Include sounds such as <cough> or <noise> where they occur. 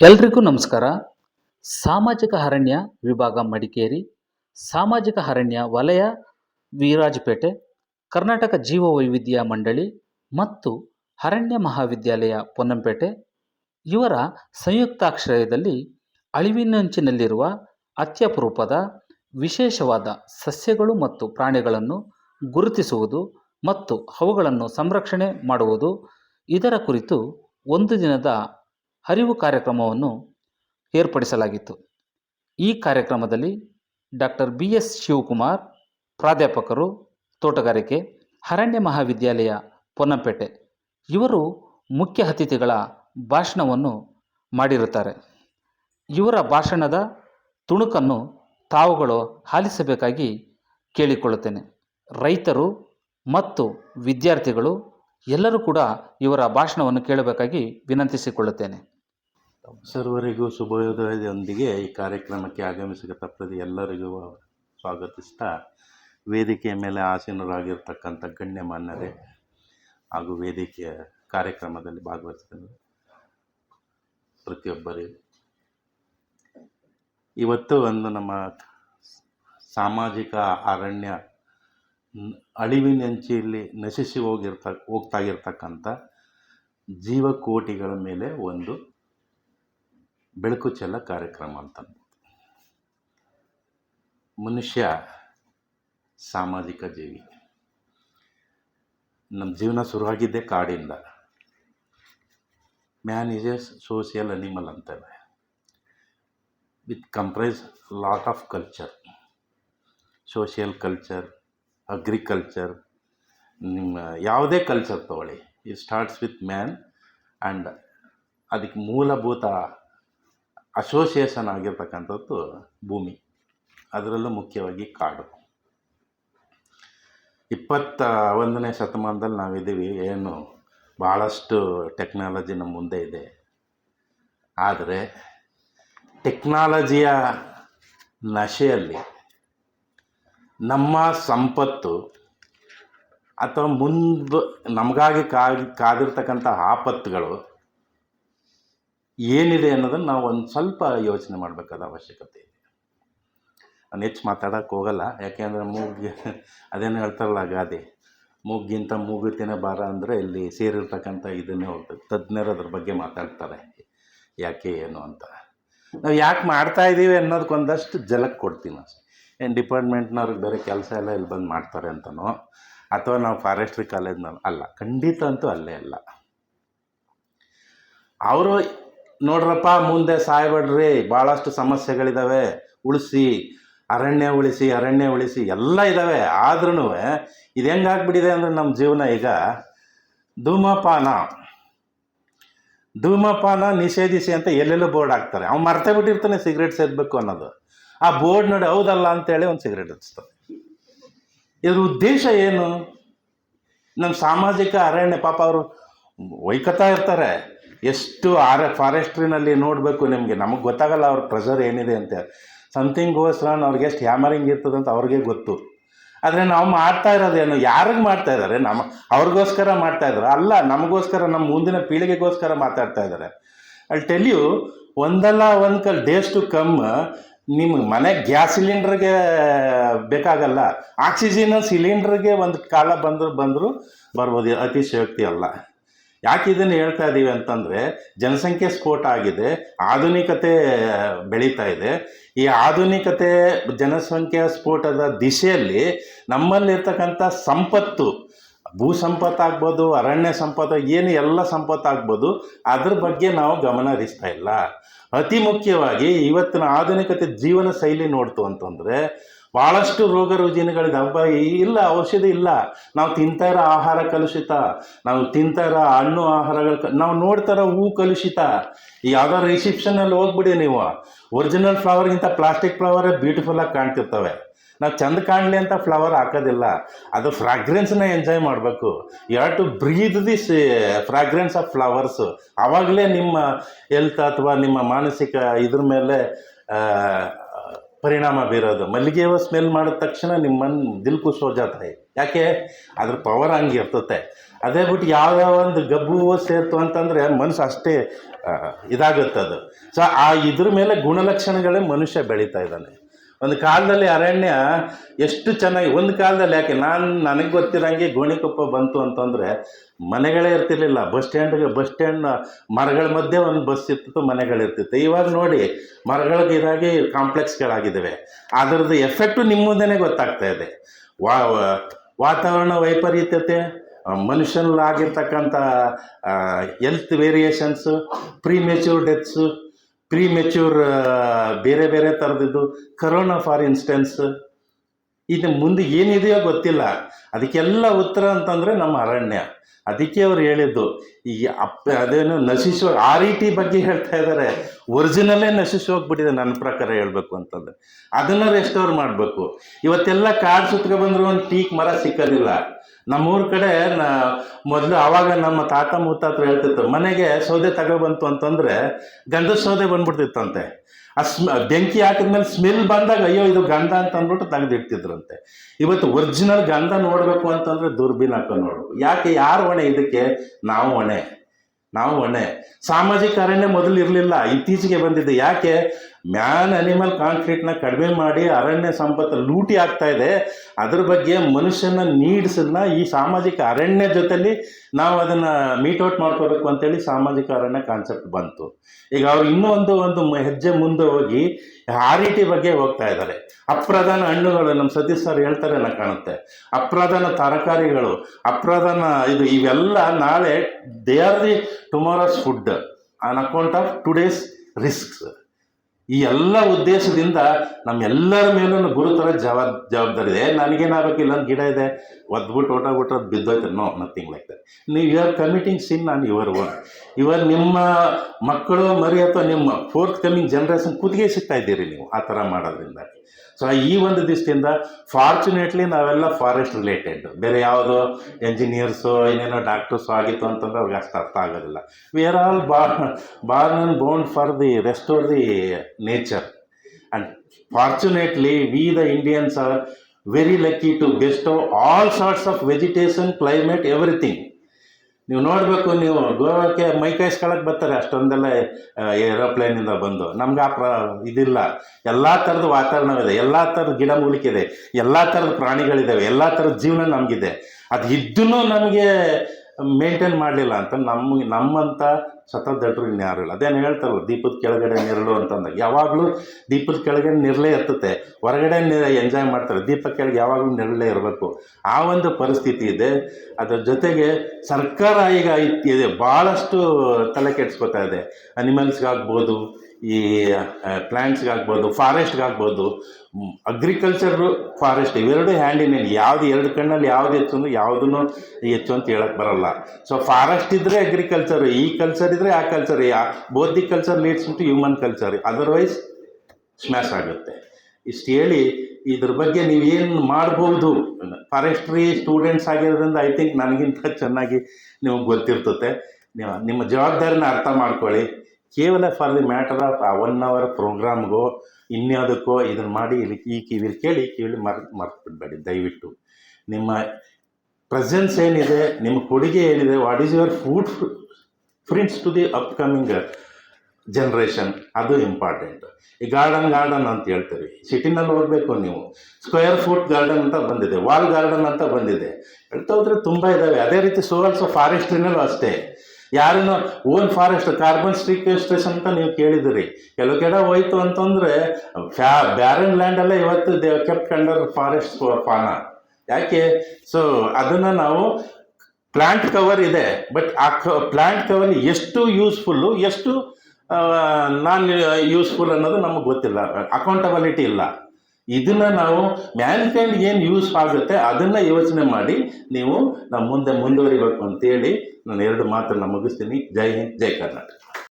ಎಲ್ರಿಗೂ ನಮಸ್ಕಾರ. ಸಾಮಾಜಿಕ ಅರಣ್ಯ ವಿಭಾಗ ಮಡಿಕೇರಿ, ಸಾಮಾಜಿಕ ಅರಣ್ಯ ವಲಯ, ವಿರಾಜಪೇಟೆ, ಕರ್ನಾಟಕ ಜೀವ ವೈವಿಧ್ಯ ಮಂಡಳಿ ಮತ್ತು ಅರಣ್ಯ ಮಹಾವಿದ್ಯಾಲಯ ಪೊನ್ನಂಪೇಟೆ. ಇವರ ಸಂಯುಕ್ತಾಶ್ರಯದಲ್ಲಿ ಅಳಿವಿನಂಚಿನಲ್ಲಿರುವ ಅತ್ಯಪರೂಪದ ವಿಶೇಷವಾದ ಸಸ್ಯಗಳು ಮತ್ತು ಪ್ರಾಣಿಗಳನ್ನು ಗುರುತಿಸುವುದು ಮತ್ತು ಅವುಗಳನ್ನು ಸಂರಕ್ಷಣೆ ಮಾಡುವುದು ಇದರ ಕುರಿತು ಒಂದು ದಿನದ ಅರಿವು ಕಾರ್ಯಕ್ರಮವನ್ನು ಏರ್ಪಡಿಸಲಾಗಿತ್ತು. ಈ ಕಾರ್ಯಕ್ರಮದಲ್ಲಿ ಡಾಕ್ಟರ್ ಬಿ ಎಸ್ ಶಿವಕುಮಾರ್, ಪ್ರಾಧ್ಯಾಪಕರು, ತೋಟಗಾರಿಕೆ, ಅರಣ್ಯ ಮಹಾವಿದ್ಯಾಲಯ, ಪೊನ್ನಂಪೇಟೆ ಇವರು ಮುಖ್ಯ ಅತಿಥಿಗಳ ಭಾಷಣವನ್ನು ಮಾಡಿರುತ್ತಾರೆ. ಇವರ ಭಾಷಣದ ತುಣುಕನ್ನು ತಾವುಗಳು ಆಲಿಸಬೇಕಾಗಿ ಕೇಳಿಕೊಳ್ಳುತ್ತೇನೆ. ರೈತರು ಮತ್ತು ವಿದ್ಯಾರ್ಥಿಗಳು ಎಲ್ಲರೂ ಕೂಡ ಇವರ ಭಾಷಣವನ್ನು ಕೇಳಬೇಕಾಗಿ ವಿನಂತಿಸಿಕೊಳ್ಳುತ್ತೇನೆ. ಸರ್ವರಿಗೂ ಶುಭೋದಯದೊಂದಿಗೆ ಈ ಕಾರ್ಯಕ್ರಮಕ್ಕೆ ಆಗಮಿಸಿದ ತಪ್ಪದೆ ಎಲ್ಲರಿಗೂ ಸ್ವಾಗತಿಸ್ತಾ ವೇದಿಕೆಯ ಮೇಲೆ ಆಸೀನರಾಗಿರ್ತಕ್ಕಂಥ ಗಣ್ಯಮಾನ್ಯರೇ ಹಾಗೂ ವೇದಿಕೆಯ ಕಾರ್ಯಕ್ರಮದಲ್ಲಿ ಭಾಗವಹಿಸಿದ ಪ್ರತಿಯೊಬ್ಬರಿಗೂ ಇವತ್ತು ಒಂದು ನಮ್ಮ ಸಾಮಾಜಿಕ ಅರಣ್ಯ ಅಳಿವಿನಂಚಿಯಲ್ಲಿ ನಶಿಸಿ ಹೋಗಿರ್ತ ಹೋಗ್ತಾ ಇರ್ತಕ್ಕಂಥ ಜೀವಕೋಟಿಗಳ ಮೇಲೆ ಒಂದು ಬೆಳಕು ಚೆಲ್ಲ ಕಾರ್ಯಕ್ರಮ ಅಂತ ಮನುಷ್ಯ ಸಾಮಾಜಿಕ ಜೀವಿ. ನಮ್ಮ ಜೀವನ ಶುರುವಾಗಿದ್ದೇ ಕಾಡಿಂದ. Man is a social animal ಅಂತೇವೆ with comprise lot of culture. Social culture, agriculture, ನಿಮ್ಮ ಯಾವುದೇ ಕಲ್ಚರ್ ತಗೊಳ್ಳಿ. It starts with man and ಅದಕ್ಕೆ ಮೂಲಭೂತ ಅಸೋಸಿಯೇಷನ್ ಆಗಿರ್ತಕ್ಕಂಥದ್ದು ಭೂಮಿ. ಅದರಲ್ಲೂ ಮುಖ್ಯವಾಗಿ ಕಾಡು. ಇಪ್ಪತ್ತ ಒಂದನೇ ಶತಮಾನದಲ್ಲಿ ನಾವಿದ್ದೀವಿ. ಏನು ಭಾಳಷ್ಟು ಟೆಕ್ನಾಲಜಿ ನಮ್ಮ ಮುಂದೆ ಇದೆ. ಆದರೆ, ಟೆಕ್ನಾಲಜಿಯ ನಶೆಯಲ್ಲಿ ನಮ್ಮ ಸಂಪತ್ತು ಅಥವಾ ಮುಂದೆ ನಮಗಾಗಿ ಕಾದಿರ್ತಕ್ಕಂಥ ಆಪತ್ತುಗಳು ಏನಿದೆ ಅನ್ನೋದನ್ನು ನಾವು ಒಂದು ಸ್ವಲ್ಪ ಯೋಚನೆ ಮಾಡಬೇಕಾದ ಅವಶ್ಯಕತೆ ಇದೆ. ನಾನು ಹೆಚ್ಚು ಮಾತಾಡೋಕ್ಕೆ ಹೋಗಲ್ಲ, ಯಾಕೆಂದರೆ ಮೂಗಿಗೆ <laughs> ಅದೇನು ಹೇಳ್ತಾರಲ್ಲ ಗಾದೆ ಮೂಗಿಂತ ಮೂಗುತಿನ ಭಾರ ಅಂದರೆ ಇಲ್ಲಿ ಸೇರಿರ್ತಕ್ಕಂಥ ಇದನ್ನೇ ಹೋಗ್ತದೆ ತಜ್ಞರು ಅದ್ರ ಬಗ್ಗೆ ಮಾತಾಡ್ತಾರೆ, ಯಾಕೆ ಏನು ಅಂತ. ನಾವು ಯಾಕೆ ಮಾಡ್ತಾ ಇದ್ದೀವಿ ಅನ್ನೋದಕ್ಕೊಂದಷ್ಟು ಜಲಕ್ಕೆ ಕೊಡ್ತೀನಿ ಅಷ್ಟೇ. ಏನು ಡಿಪಾರ್ಟ್ಮೆಂಟ್ನವ್ರಿಗೆ ಬೇರೆ ಕೆಲಸ ಎಲ್ಲ ಇಲ್ಲಿ ಬಂದು ಮಾಡ್ತಾರೆ ಅಂತನೋ, ಅಥವಾ ನಾವು ಫಾರೆಸ್ಟ್ರಿ ಕಾಲೇಜ್ನ ಅಲ್ಲ, ಖಂಡಿತ ಅಂತೂ ಅಲ್ಲೇ ಅಲ್ಲ. ಅವರು ನೋಡ್ರಪ್ಪ, ಮುಂದೆ ಸಾಯ್ಬೇಡ್ರಿ. ಭಾಳಷ್ಟು ಸಮಸ್ಯೆಗಳಿದ್ದಾವೆ ಉಳಿಸಿ, ಅರಣ್ಯ ಉಳಿಸಿ ಅರಣ್ಯ ಉಳಿಸಿ, ಎಲ್ಲ ಇದ್ದಾವೆ ಆದ್ರೂ ಇದು ಹೆಂಗಾಗ್ಬಿಟ್ಟಿದೆ ಅಂದರೆ ನಮ್ಮ ಜೀವನ ಈಗ ಧೂಮಪಾನ. ಧೂಮಪಾನ ನಿಷೇಧಿಸಿ ಅಂತ ಎಲ್ಲೆಲ್ಲೋ ಬೋರ್ಡ್ ಹಾಕ್ತಾರೆ. ಅವ್ನು ಮರ್ತೇ ಬಿಟ್ಟಿರ್ತಾನೆ ಸಿಗರೇಟ್ ಸೇದಬೇಕು ಅನ್ನೋದು. ಆ ಬೋರ್ಡ್ ನೋಡಿ ಹೌದಲ್ಲ ಅಂತೇಳಿ ಒಂದು ಸಿಗರೇಟ್ ಹಚ್ತಾರೆ. ಇದ್ರ ಉದ್ದೇಶ ಏನು? ನಮ್ಮ ಸಾಮಾಜಿಕ ಅರಣ್ಯ ಪಾಪ ಅವರು ಒಯ್ಕತ್ತಾ ಇರ್ತಾರೆ. ಎಷ್ಟು ಆರ ಫಾರೆಸ್ಟ್ರಿನಲ್ಲಿ ನೋಡಬೇಕು ನಿಮಗೆ? ನಮಗೆ ಗೊತ್ತಾಗಲ್ಲ ಅವ್ರ ಪ್ರೆಷರ್ ಏನಿದೆ ಅಂತ. ಸಮಥಿಂಗ್ ಗೋಸ್ ರಾನ್ ಅವ್ರಿಗೆ ಎಷ್ಟು ಹ್ಯಾಮರಿಂಗ್ ಇರ್ತದೆ ಅಂತ ಅವ್ರಿಗೆ ಗೊತ್ತು. ಆದರೆ ನಾವು ಮಾಡ್ತಾ ಇರೋದೇನು ಯಾರಿಗೆ ಮಾಡ್ತಾ ಇದ್ದಾರೆ ನಮ್ಮ ಅವ್ರಿಗೋಸ್ಕರ ಮಾಡ್ತಾ ಇದ್ದಾರೆ ಅಲ್ಲ, ನಮಗೋಸ್ಕರ ನಮ್ಮ ಮುಂದಿನ ಪೀಳಿಗೆಗೋಸ್ಕರ ಮಾತಾಡ್ತಾ ಇದ್ದಾರೆ ಅಲ್ಲಿ ಟೆಲ್ ಯು ಒಂದಲ್ಲ ಒಂದು ಕಲ್ ಡೇಸ್ ಟು ಕಮ್ ನಿಮ್ಮ ಮನೆ ಗ್ಯಾಸ್ ಸಿಲಿಂಡ್ರಿಗೆ ಬೇಕಾಗಲ್ಲ. ಆಕ್ಸಿಜನ್ ಸಿಲಿಂಡ್ರಿಗೆ ಒಂದು ಕಾಲ ಬಂದ್ರು, ಬಂದರೂ ಬರ್ಬೋದು. ಅತಿಶಯೋಕ್ತಿ ಅಲ್ಲ. ಯಾಕೆ ಇದನ್ನು ಹೇಳ್ತಾ ಇದ್ದೀವಿ ಅಂತಂದರೆ ಜನಸಂಖ್ಯೆ ಸ್ಫೋಟ ಆಗಿದೆ, ಆಧುನಿಕತೆ ಬೆಳೀತಾ ಇದೆ. ಈ ಆಧುನಿಕತೆ ಜನಸಂಖ್ಯೆಯ ಸ್ಫೋಟದ ದಿಶೆಯಲ್ಲಿ ನಮ್ಮಲ್ಲಿರ್ತಕ್ಕಂಥ ಸಂಪತ್ತು, ಭೂ ಸಂಪತ್ತಾಗ್ಬೋದು ಅರಣ್ಯ ಸಂಪತ್ತು, ಏನು ಎಲ್ಲ ಸಂಪತ್ತು ಆಗ್ಬೋದು, ಅದ್ರ ಬಗ್ಗೆ ನಾವು ಗಮನ ಹರಿಸ್ತಾ ಇಲ್ಲ. ಅತಿ ಮುಖ್ಯವಾಗಿ ಇವತ್ತಿನ ಆಧುನಿಕತೆ ಜೀವನ ಶೈಲಿ ನೋಡ್ತು ಅಂತಂದರೆ ಭಾಳಷ್ಟು ರೋಗ ರುಜಿನಗಳಿದೆ ಹಬ್ಬ ಇಲ್ಲ, ಔಷಧಿ ಇಲ್ಲ. ನಾವು ತಿಂತಾ ಇರೋ ಆಹಾರ ಕಲುಷಿತ. ನಾವು ತಿಂತಾ ಇರೋ ಹಣ್ಣು ಆಹಾರಗಳು ನಾವು ನೋಡ್ತಾ ಇರೋ ಹೂ ಕಲುಷಿತ. ಯಾವುದೋ ರಿಸೆಪ್ಷನಲ್ಲಿ ಹೋಗ್ಬಿಡಿ ನೀವು. ಒರಿಜಿನಲ್ ಫ್ಲವರ್ಗಿಂತ ಪ್ಲಾಸ್ಟಿಕ್ ಫ್ಲವರೇ ಬ್ಯೂಟಿಫುಲ್ಲಾಗಿ ಕಾಣ್ತಿರ್ತವೆ. ನಾವು ಚಂದ ಕಾಣಲಿ ಅಂತ ಫ್ಲವರ್ ಹಾಕೋದಿಲ್ಲ. ಅದು ಫ್ರಾಗ್ರೆನ್ಸ್ನ ಎಂಜಾಯ್ ಮಾಡಬೇಕು. You to breathe this fragrance of flowers ಆವಾಗಲೇ ನಿಮ್ಮ ಹೆಲ್ತ್ ಅಥವಾ ನಿಮ್ಮ ಮಾನಸಿಕ ಇದ್ರ ಮೇಲೆ ಪರಿಣಾಮ ಬೀರೋದು. ಮಲ್ಲಿಗೆ ಹೂವು ಸ್ಮೆಲ್ ಮಾಡಿದ ತಕ್ಷಣ ನಿಮ್ಮ ದಿಲ್ ಕುಸೋ ಹೋ ಜಾತ ಯಾಕೆ? ಅದ್ರ ಪವರ್ ಹಂಗೆ ಇರ್ತತೆ. ಅದೇ ಬಿಟ್ಟು ಯಾವ್ಯಾವ ಒಂದು ಗಬ್ಬು ಹೂವು ಸೇರ್ತು ಅಂತಂದರೆ ಮನಸ್ಸು ಅಷ್ಟೇ ಇದಾಗುತ್ತೆ ಅದು ಸೊ ಆ ಇದ್ರ ಮೇಲೆ ಗುಣಲಕ್ಷಣಗಳೇ ಮನುಷ್ಯ ಬೆಳೀತಾ ಇದ್ದಾನೆ. ಒಂದು ಕಾಲದಲ್ಲಿ ಅರಣ್ಯ ಎಷ್ಟು ಚೆನ್ನಾಗಿ, ಒಂದು ಕಾಲದಲ್ಲಿ ಯಾಕೆ, ನಾನು ನನಗೆ ಗೊತ್ತಿರೋಂಗೆ ಗೋಣಿಕೊಪ್ಪ ಬಂತು ಅಂತಂದರೆ ಮನೆಗಳೇ ಇರ್ತಿರ್ಲಿಲ್ಲ. ಬಸ್ ಸ್ಟ್ಯಾಂಡ್ಗೆ ಬಸ್ ಸ್ಟ್ಯಾಂಡ್, ಮರಗಳ ಮಧ್ಯೆ ಒಂದು ಬಸ್ ಇರ್ತಿತ್ತು ಮನೆಗಳಿರ್ತಿತ್ತು ಇವಾಗ ನೋಡಿ, ಮರಗಳಿಗೆ ಇದಾಗಿ ಕಾಂಪ್ಲೆಕ್ಸ್ಗಳಾಗಿದ್ದಾವೆ ಅದರದ್ದು ಎಫೆಕ್ಟು ನಿಮ್ಮ ಮುಂದೆನೇ ಗೊತ್ತಾಗ್ತಾ ಇದೆ. ವಾ ವಾತಾವರಣ ವೈಪರೀತ್ಯತೆ, ಮನುಷ್ಯನಲ್ಲಾಗಿರ್ತಕ್ಕಂಥ health variations premature deaths premature ಬೇರೆ ಬೇರೆ ಥರದಿದ್ದು ಕರೋನಾ ಫಾರ್ ಇನ್ಸ್ಟೆನ್ಸ್ ಇದು ಮುಂದೆ ಏನಿದೆಯೋ ಗೊತ್ತಿಲ್ಲ. ಅದಕ್ಕೆಲ್ಲ ಉತ್ತರ ಅಂತಂದರೆ ನಮ್ಮ ಅರಣ್ಯ. ಅದಕ್ಕೆ ಅವ್ರು ಹೇಳಿದ್ದು, ಈ ಅಪ್, ಅದೇನು ನಶಿಸೋ ಆ ರೀತಿ ಬಗ್ಗೆ ಹೇಳ್ತಾ ಇದ್ದಾರೆ. ಒರಿಜಿನಲ್ಲೇ ನಶಿಸಿ ಹೋಗ್ಬಿಟ್ಟಿದೆ ನನ್ನ ಪ್ರಕಾರ ಹೇಳಬೇಕು ಅಂತಂದ್ರೆ. ಅದನ್ನು ರೆಸ್ಟೋರ್ ಮಾಡಬೇಕು. ಇವತ್ತೆಲ್ಲ ಕಾಡು ಸುತ್ಕೊ ಬಂದರೂ ಒಂದು ಟೀಕ್ ಮರ ಸಿಕ್ಕೋದಿಲ್ಲ. ನಮ್ಮೂರ ಕಡೆ ನ, ಮೊದಲು ಆವಾಗ ನಮ್ಮ ತಾತ ಮುತ್ತಾತ್ರ ಹೇಳ್ತಿತ್ತು, ಮನೆಗೆ ಸೌದೆ ತಗೊಬಂತು ಅಂತಂದರೆ ಗಂಧದ ಸೌದೆ ಬಂದ್ಬಿಡ್ತಿತ್ತಂತೆ. ಆ ಸ್ಮ, ಬೆಂಕಿ ಹಾಕಿದ್ಮೇಲೆ ಸ್ಮೆಲ್ ಬಂದಾಗ ಅಯ್ಯೋ, ಇದು ಗಂಧ ಅಂತ ಅಂದ್ಬಿಟ್ಟು ತೆಗೆದಿಡ್ತಿದ್ರಂತೆ. ಇವತ್ತು ಒರಿಜಿನಲ್ ಗಂಧ ನೋಡಬೇಕು ಅಂತಂದ್ರೆ ದುರ್ಬೀನ್ ಹಾಕೊಂಡು ನೋಡ್ಬೇಕು ಯಾಕೆ ಯಾರು ಹೊಣೆ ಇದಕ್ಕೆ? ನಾವು ಹೊಣೆ. ನಾವು ಒಣೆ ಸಾಮಾಜಿಕ ಅರಣ್ಯ ಮೊದಲು ಇರಲಿಲ್ಲ, ಇತ್ತೀಚೆಗೆ ಬಂದಿದೆ. ಯಾಕೆ? ಮ್ಯಾನ್ ಅನಿಮಲ್ ಕಾನ್ಫ್ಲಿಕ್ಟ್ನ ಕಡಿಮೆ ಮಾಡಿ ಅರಣ್ಯ ಸಂಪತ್ತು ಲೂಟಿ ಆಗ್ತಾ ಇದೆ. ಅದ್ರ ಬಗ್ಗೆ ಮನುಷ್ಯನ ನೀಡ್ಸನ್ನ ಈ ಸಾಮಾಜಿಕ ಅರಣ್ಯ ಜೊತೆಲಿ ನಾವು ಅದನ್ನು ಮೀಟ್ ಔಟ್ ಮಾಡ್ಕೋಬೇಕು ಅಂತೇಳಿ ಸಾಮಾಜಿಕ ಅರಣ್ಯ ಕಾನ್ಸೆಪ್ಟ್ ಬಂತು. ಈಗ ಅವ್ರು ಇನ್ನೂ ಒಂದು ಒಂದು ಹೆಜ್ಜೆ ಮುಂದೆ ಹೋಗಿ ಆರ್ ರೀತಿ ಬಗ್ಗೆ ಹೋಗ್ತಾ ಇದ್ದಾರೆ. ಅಪ್ರಧಾನ ಹಣ್ಣುಗಳು ನಮ್ಮ ಸತೀಶ್ ಸರ್ ಹೇಳ್ತಾರೆ ನಾ ಕಾಣುತ್ತೆ. ಅಪ್ರಧಾನ ತರಕಾರಿಗಳು, ಅಪ್ರಧಾನ ಇದು ಇವೆಲ್ಲ ನಾಳೆ they are the tomorrow's food, on account of today's risks. ಈ ಎಲ್ಲ ಉದ್ದೇಶದಿಂದ ನಮ್ಮೆಲ್ಲರ ಮೇಲೂ ಗುರುತರ ಜವಾಬ್ ಜವಾಬ್ದಾರಿ ಇದೆ. ನನಗೇನಾಗಬೇಕು ಇಲ್ಲೊಂದು ಗಿಡ ಇದೆ. ಒದ್ಬಿಟ್ಟು ಓಟಾಗ್ಬಿಟ್ಟು ಅದು ಬಿದ್ದೋಯ್ತು. ನೋ ನಥಿಂಗ್ ಲೈಕ್ ದಟ್ ನೀವು ಯು ಆರ್ ಕಮಿಟಿಂಗ್ ಸಿನ್ ನಾನು ಯುವರ್ ಓನ್ ಇವಾಗ ನಿಮ್ಮ ಮಕ್ಕಳು, ಮರಿ ಅಥವಾ ನಿಮ್ಮ ಫೋರ್ತ್ ಕಮಿಂಗ್ ಜನ್ರೇಷನ್ ಕುದಿಗೆ ಸಿಗ್ತಾ ಇದ್ದೀರಿ ನೀವು ಆ ಥರ ಮಾಡೋದ್ರಿಂದ. ಸೊ ಈ ಒಂದು ದೃಷ್ಟಿಯಿಂದ ಫಾರ್ಚುನೇಟ್ಲಿ ನಾವೆಲ್ಲ ಫಾರೆಸ್ಟ್ ರಿಲೇಟೆಡ್ ಬೇರೆ ಯಾವುದೋ ಎಂಜಿನಿಯರ್ಸು ಏನೇನೋ ಡಾಕ್ಟರ್ಸು ಆಗಿತ್ತು ಅಂತಂದ್ರೆ ಅವ್ರಿಗೆ ಅಷ್ಟು ಅರ್ಥ ಆಗೋದಿಲ್ಲ. We are all born born and bone for the restore the nature and fortunately we the Indians are very lucky to guest all sorts of vegetation climate everything ನೀವು ನೋಡಬೇಕು, ನೀವು ಗೋವಾಕ್ಕೆ ಮೈ ಕಾಯಿಸ್ಕೊಳಕ್ಕೆ ಬರ್ತಾರೆ, ಅಷ್ಟೊಂದೆಲ್ಲ ಏರೋಪ್ಲೇನಿಂದ ಬಂದು. ನಮ್ಗೆ ಆ ಪ್ರ, ಇದಿಲ್ಲ. ಎಲ್ಲ ಥರದ ವಾತಾವರಣವಿದೆ. ಎಲ್ಲ ಥರದ ಇದೆ ಎಲ್ಲ ಥರದ ಪ್ರಾಣಿಗಳಿದ್ದಾವೆ ಎಲ್ಲ ಥರದ ಜೀವನ ನಮಗಿದೆ. ಅದು ಇದ್ದೂ ನಮಗೆ ಮೇಂಟೈನ್ ಮಾಡಲಿಲ್ಲ ಅಂತ ನಮ್ಮ ನಮ್ಮಂಥ ಸತತಡ್ರು ಇನ್ಯಾರು ಇಲ್ಲ. ಅದೇನು ಹೇಳ್ತಾರಲ್ಲ, ದೀಪದ ಕೆಳಗಡೆ ನೆರಳು ಅಂತಂದಾಗ. ಯಾವಾಗಲೂ ದೀಪದ ಕೆಳಗೆ ನೆರಳೇ ಇರ್ತದೆ ಹೊರಗಡೆ ಎಂಜಾಯ್ ಮಾಡ್ತಾರೆ. ದೀಪ ಕೆಳಗೆ ಯಾವಾಗಲೂ ನೆರಳೇ ಇರಬೇಕು. ಆ ಒಂದು ಪರಿಸ್ಥಿತಿ ಇದೆ. ಅದರ ಜೊತೆಗೆ ಸರ್ಕಾರ ಈಗ ಇದೆ ಭಾಳಷ್ಟು ತಲೆ ಕೆಡಿಸ್ಕೊತಾ ಇದೆ. ಅನಿಮಲ್ಸ್ಗಾಗ್ಬೋದು ಈ ಪ್ಲ್ಯಾಂಟ್ಸ್ಗಾಗ್ಬೋದು ಫಾರೆಸ್ಟ್ಗಾಗ್ಬೋದು ಅಗ್ರಿಕಲ್ಚರು ಫಾರೆಸ್ಟ್ ಇವೆರಡು ಹ್ಯಾಂಡ್ ಇನ್ ಹ್ಯಾಂಡ್ ಯಾವ್ದು ಎರಡು ಕಣ್ಣಲ್ಲಿ ಯಾವ್ದು ಹೆಚ್ಚು ಅಂದ್ರೆ ಯಾವುದನ್ನು ಹೆಚ್ಚು ಅಂತ ಹೇಳಕ್ಕೆ ಬರಲ್ಲ. ಸೊ ಫಾರೆಸ್ಟ್ ಇದ್ದರೆ ಅಗ್ರಿಕಲ್ಚರ್ ಈ ಕಲ್ಚರ್ ಇದ್ದರೆ ಆ ಕಲ್ಚರ್ ಯಾ ಬೌದ್ಧಿ the culture leads to human culture otherwise smash ಆಗುತ್ತೆ. ಇಷ್ಟು ಹೇಳಿ, ಇದ್ರ ಬಗ್ಗೆ ನೀವೇನು ಮಾಡ್ಬೋದು? ಫಾರೆಸ್ಟ್ರಿ ಸ್ಟೂಡೆಂಟ್ಸ್ ಆಗಿರೋದ್ರಿಂದ ಐ ಥಿಂಕ್ ನನಗಿಂತ ಚೆನ್ನಾಗಿ ನಿಮಗೆ ಗೊತ್ತಿರ್ತತೆ. ನೀವು ನಿಮ್ಮ ಜವಾಬ್ದಾರಿನ ಅರ್ಥ ಮಾಡ್ಕೊಳ್ಳಿ. ಕೇವಲ for the matter of one hour ಪ್ರೋಗ್ರಾಮ್ಗೋ ಇನ್ಯಾವುದಕ್ಕೋ ಇದನ್ನು ಮಾಡಿ ಇಲ್ಲಿ ಈ ಕಿವಿಲಿ ಕೇಳಿ ಕಿವಿಲಿ ಮರ್ ಮರ್ತು ಬಿಡಬೇಡಿ ದಯವಿಟ್ಟು. ನಿಮ್ಮ ಪ್ರೆಸೆನ್ಸ್ ಏನಿದೆ, ನಿಮ್ಮ ಕೊಡುಗೆ ಏನಿದೆ what is your food friends to the upcoming generation ಅದು ಇಂಪಾರ್ಟೆಂಟ್ ಈ ಗಾರ್ಡನ್ ಗಾರ್ಡನ್ ಅಂತ ಹೇಳ್ತೀವಿ ಸಿಟಿನಲ್ಲಿ ಹೋಗಬೇಕು ನೀವು. ಸ್ಕ್ವೇರ್ ಫುಟ್ ಗಾರ್ಡನ್ ಅಂತ ಬಂದಿದೆ ವಾಲ್ ಗಾರ್ಡನ್ ಅಂತ ಬಂದಿದೆ. ಹೇಳ್ತಾ ಹೋದರೆ ತುಂಬ ಇದ್ದಾವೆ ಅದೇ ರೀತಿ ಸೋಲ್ಸ್ ಫಾರೆಸ್ಟ್ರಿನಲ್ಲೂ ಅಷ್ಟೇ. ಯಾರನ್ನು, ಓನ್ ಫಾರೆಸ್ಟ್, ಕಾರ್ಬನ್ ಸ್ಟಿಕ್ವೇಸ್ಟ್ರೇಷನ್ ಅಂತ ನೀವು ಕೇಳಿದಿರಿ ಕೆಲವು ಕಡೆ ಹೋಯ್ತು ಅಂತಂದರೆ, ಫ್ಯಾ, ಬ್ಯಾರನ್ ಎಲ್ಲ ಇವತ್ತು ದೇ ಕೆಪ್ಟ್ ಕಂಡರ್ ಫಾರೆಸ್ಟ್ ಪಾನ ಯಾಕೆ? ಸೊ ಅದನ್ನು ನಾವು ಪ್ಲಾಂಟ್ ಕವರ್ ಇದೆ, ಬಟ್ ಆ ಕ, ಪ್ಲಾಂಟ್ ಕವರ್ ಎಷ್ಟು ಯೂಸ್ಫುಲ್ಲು, ಎಷ್ಟು ನಾನ್ ಯೂಸ್ಫುಲ್ ಅನ್ನೋದು ನಮಗೆ ಗೊತ್ತಿಲ್ಲ. ಅಕೌಂಟಬಿಲಿಟಿ ಇಲ್ಲ. ಇದನ್ನು ನಾವು ಮ್ಯಾನ್ಕೈಂಡ್ ಏನು ಯೂಸ್ ಆಗುತ್ತೆ ಅದನ್ನ ಯೋಚನೆ ಮಾಡಿ ನೀವು ನಮ್ಮ ಮುಂದೆ ಮುಂದುವರಿಬೇಕು ಅಂತೇಳಿ ನಾನು ಎರಡು ಮಾತನ್ನ ಮುಗಿಸ್ತೀನಿ. ಜೈ ಹಿಂದ್, ಜೈ ಕರ್ನಾಟಕ.